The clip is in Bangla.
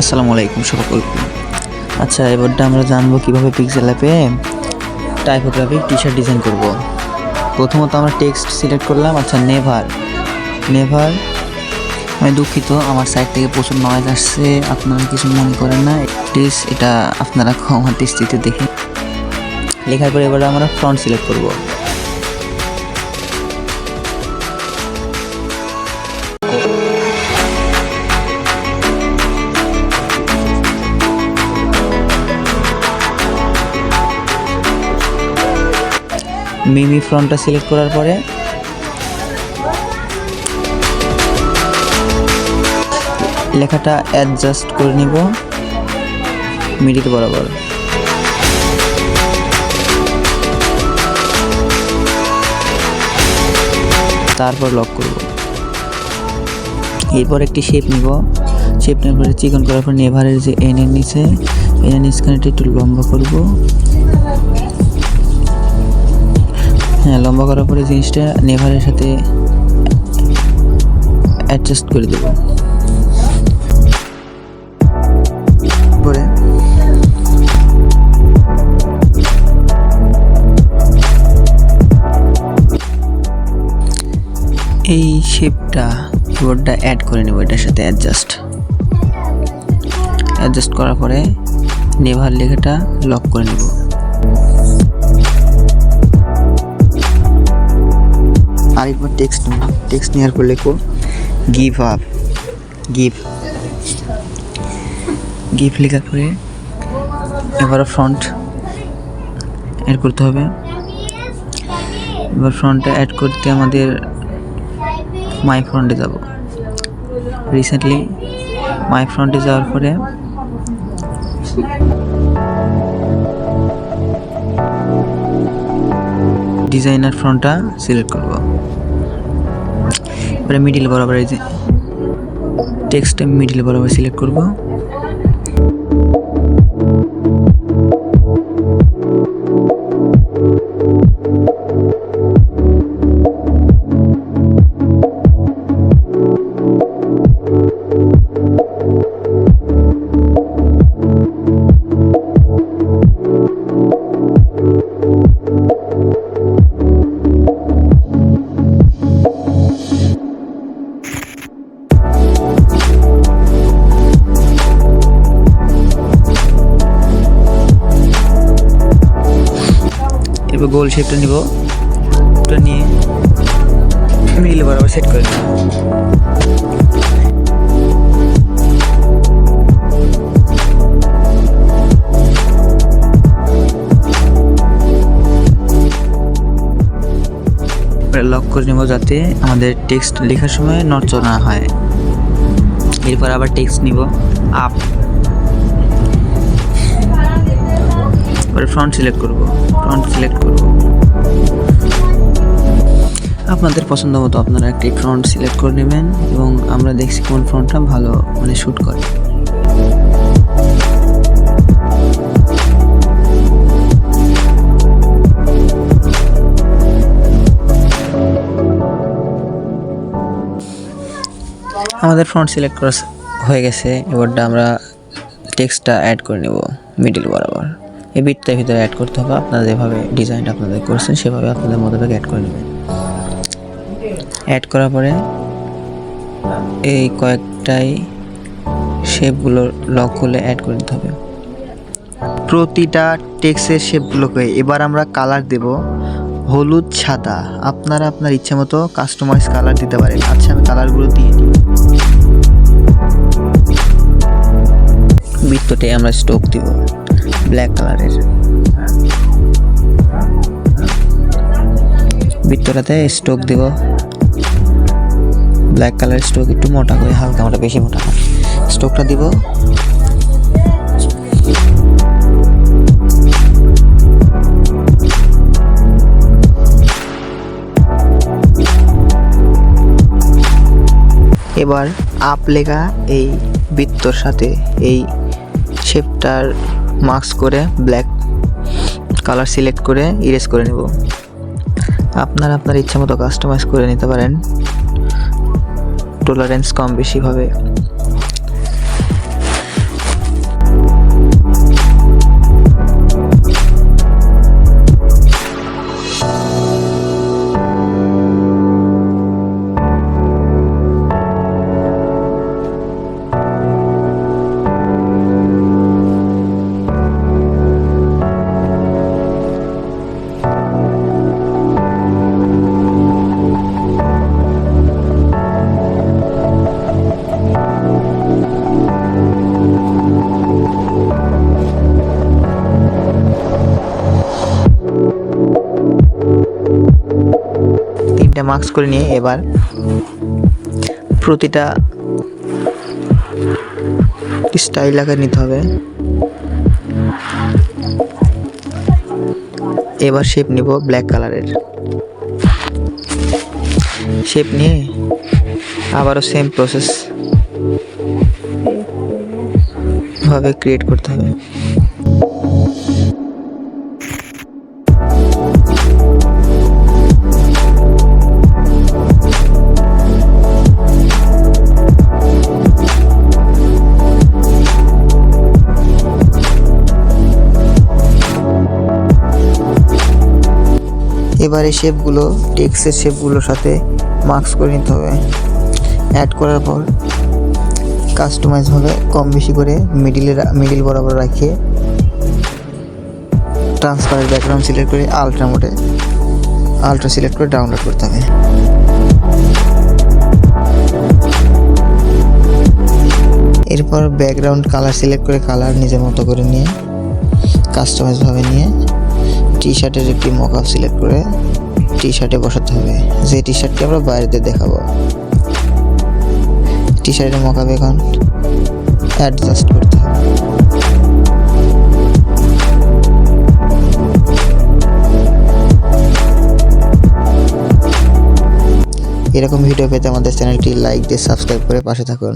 আসসালামু আলাইকুম, সকলকে। আচ্ছা এবারটা আমরা জানব কীভাবে পিক্সেল অ্যাপে টাইপোগ্রাফিক টি শার্ট ডিজাইন করব। প্রথমত আমরা টেক্সট সিলেক্ট করলাম আচ্ছা নেভার নেভার আমি দুঃখিত, আমার সাইড থেকে প্রচুর নয়েজ আসছে, আপনারা কিছু মনে করেন না। প্লিজ এটা আপনারা ক্ষমা দৃষ্টিতে দেখে লেখার পরে এবার আমরা ফ্রন্ট সিলেক্ট করব। মিমি ফ্রন্টটা সিলেক্ট করার পরে লেখাটা অ্যাডজাস্ট করে নিব, মিডিল বরাবর। তারপর লক করব। এরপর একটি শেপ নিব। শেপ নেওয়ার পরে চিকন করার পর নেভারের যে এনের নিচে এনের নিচখানেটা একটু লম্বা করব। হ্যাঁ লম্বা করার পরে জিনিসটা নেভারের সাথে অ্যাডজাস্ট করে দেবো। এই শেপটা কিবোর্ডটা অ্যাড করে নেব এটার সাথে অ্যাডজাস্ট অ্যাডজাস্ট করার পরে নেভার লেখাটা লক করে নেব। আরেকবার টেক্সট নেব টেক্সট নেওয়ার পর লেখো গিভ আপ গিভ গিভ লেখার পরে এবারও ফ্রন্ট অ্যাড করতে হবে। এবার ফ্রন্টে অ্যাড করতে আমাদের মাই ফ্রন্টে যাব। রিসেন্টলি মাই ফ্রন্টে যাওয়ার পরে ডিজাইনার ফ্রন্টটা সিলেক্ট করব এবারে মিডিল বরাবর এই যে টেক্সটে মিডিল বরাবর সিলেক্ট করব। গোল শেপটা নিব। ওটা নিয়ে মিডিল বরাবর সেট করে নেব। লক করে নেব যাতে আমাদের টেক্সট লেখার সময় নড়চড় না হয়। এরপর আবার টেক্সট নিব আপ ফ্রন্ট সিলেক্ট করব। ফ্রন্ট সিলেক্ট করব। আপনাদের পছন্দ মতো আপনারা একটি ফ্রন্ট সিলেক্ট করে নেবেন এবং আমরা দেখছি কোন ফ্রন্টটা ভালো মানে শ্যুট করে। আমাদের ফ্রন্ট সিলেক্ট করা হয়ে গেছে। এবারটা আমরা টেক্সটটা অ্যাড করে নেব মিডিল বরাবর। এই বিটটার ভিতরে অ্যাড করতে হবে। আপনারা যেভাবে ডিজাইনটা আপনাদের করছেন, সেভাবে আপনাদের মতো অ্যাড করে নেবেন। অ্যাড করার পরে এই কয়েকটাই শেপগুলো লক হলে অ্যাড করে দিতে হবে। প্রতিটা টেক্সের শেপগুলোকে এবার আমরা কালার দেব হলুদ সাদা আপনারা আপনার ইচ্ছা মতো কাস্টমাইজ কালার দিতে পারেন। আচ্ছা আমি কালারগুলো দিয়ে দিই। বৃত্তটে আমরা স্টোক দিব। ব্ল্যাক কালারের বৃত্তটাতে স্টোক দিব। ব্ল্যাক কালার স্টোক একটু মোটা করে, হালকা মোটা, বেশি মোটা স্টোকটা দিব। এবার আপ লেখা এই বৃত্তর সাথে এই শেপটার মার্কস করে ব্ল্যাক কালার সিলেক্ট করে ইরেজ করে নেব। আপনার আপনার ইচ্ছা মতো কাস্টমাইজ করে নিতে পারেন। টলারেন্স কম বেশি মার্কস করে নিয়ে এবার প্রতিটা স্টাইল আকার নিতে হবে। এবার শেপ নিব ব্ল্যাক কালারের শেপ নিয়ে আবারও সেম প্রসেস ভাবে ক্রিয়েট করতে হবে। এবার শেপগুলো টেক্সের শেপগুলোর সাথে মার্কস করে নিতে হবে। অ্যাড করার পর কাস্টমাইজ হবে কম বেশি করে মিডিলে মিডিল বরাবর রাখিয়ে ট্রান্সপারেন্ট ব্যাকগ্রাউন্ড সিলেক্ট করে আলট্রা মোডে আলট্রা সিলেক্ট করে ডাউনলোড করতে হবে। এরপর ব্যাকগ্রাউন্ড কালার সিলেক্ট করে কালার নিজের মতো করে নিয়ে কাস্টমাইজ ভাবে নিয়ে টি শার্টের একটি মকআপ সিলেক্ট করে টি শার্টে বসাতে হবে। যে টি শার্টটি আমরা বাইরেতে দেখাবো। টি শার্টের মকআপ এখন অ্যাডজাস্ট করতে হবে। এরকম ভিডিও পেতে আমাদের চ্যানেলটি লাইক দিয়ে সাবস্ক্রাইব করে পাশে থাকুন।